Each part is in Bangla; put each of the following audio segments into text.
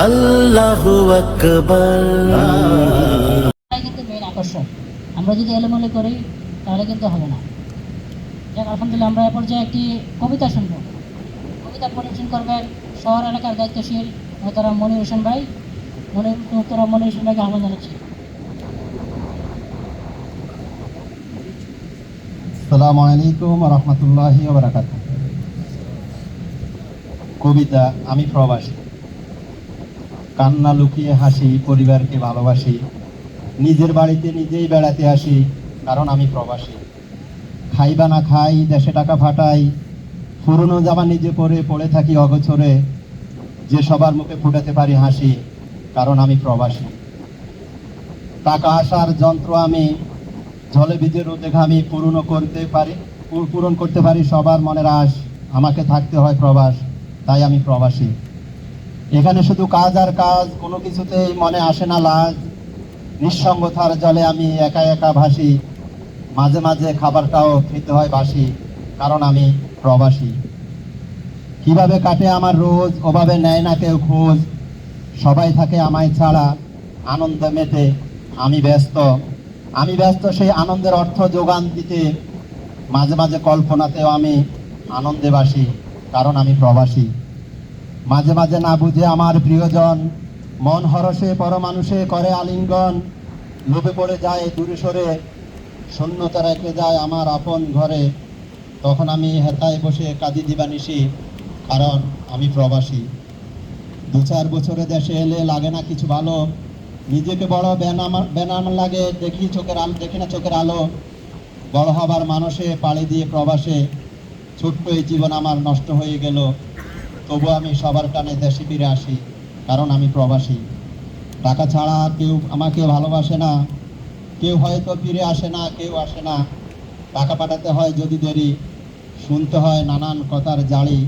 আল্লাহু আকবার। কিন্তু মেন আকর্ষণ। আমরা যদি এলোমেলো করি তাহলে কিন্তু হবে না। যাক আলহামদুলিল্লাহ আমরা এ পর্যায়ে একটি কবিতা শুনব। কবিতা পরিবেশন করবেন শহর এলাকার দায়িত্বশীল মোহতারাম মনির হোসেন ভাই। মনে মোহতারাম মনির হোসেন ভাইকে আহ্বান জানাচ্ছি। আসসালামু আলাইকুম রহমতুল্লাহি কবিতা আমি প্রবাসী। কান্না লুকিয়ে হাসি, পরিবারকে ভালোবাসি। নিজের বাড়িতে নিজেই বেড়াতে আসি, কারণ আমি প্রবাসী। খাই বা না খাই, দেশে টাকা ফাটাই, পুরনো জামা নিজে পরে পড়ে থাকি অগোছরে। যে সবার মুখে ফুটাতে পারি হাসি, কারণ আমি প্রবাসী। টাকা আসার যন্ত্র আমি জলে ভিজে রোদে ঘামি পূরণ করতে পারি পূরণ করতে পারি সবার মনের আশ। আমাকে থাকতে হয় প্রবাস, তাই আমি প্রবাসী। এখানে শুধু কাজ আর কাজ, কোনো কিছুতেই মনে আসে না লাজ। নিঃসঙ্গতার জলে আমি একা একা ভাসি। মাঝে মাঝে খাবারটাও খেতে হয় বাসি, কারণ আমি প্রবাসী। কীভাবে কাটে আমার রোজ, ওভাবে নেয় না কেউ খোঁজ। সবাই থাকে আমায় ছাড়া, আনন্দ মেতে। আমি ব্যস্ত আমি ব্যস্ত সেই আনন্দের অর্থ যোগান দিতে। মাঝে মাঝে কল্পনাতেও আমি আনন্দে বাসি, কারণ আমি প্রবাসী। মাঝে মাঝে না বুঝে আমার প্রিয়জন, মন হরসে পরমানুষে করে আলিঙ্গন। লোভে পড়ে যায় দূরে সরে শূন্যতা রেখে যায় আমার আপন ঘরে। তখন আমি হেতায় বসে কাঁদি দিবানিসি কারণ আমি প্রবাসী। দু চার বছরে দেশে এলে লাগে না কিছু ভালো। নিজেকে বড় বেনাম বেনাম লাগে, দেখি চোখের আলো দেখি না চোখের আলো। বড় হবার মানুষে পাড়ি দিয়ে প্রবাসে। ছোট্ট এই জীবন আমার নষ্ট হয়ে গেল। তবু আমি সবার টানে দেশে ফিরে আসি, কারণ আমি প্রবাসী। টাকা ছাড়া কেউ আমাকে ভালোবাসে না। কেউ হয়তো ফিরে আসে না, কেউ আসে না। টাকা পাঠাতে হয় যদি দেরি। শুনতে হয় নানান কথার জালি।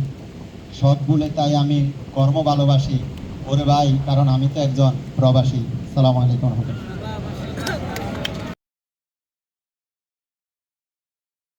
সব ভুলে তাই আমি কর্ম ভালোবাসি। ওরে ভাই, কারণ আমি তো একজন প্রবাসী। সালাম আলাইকুম রহমতুল্লাহ।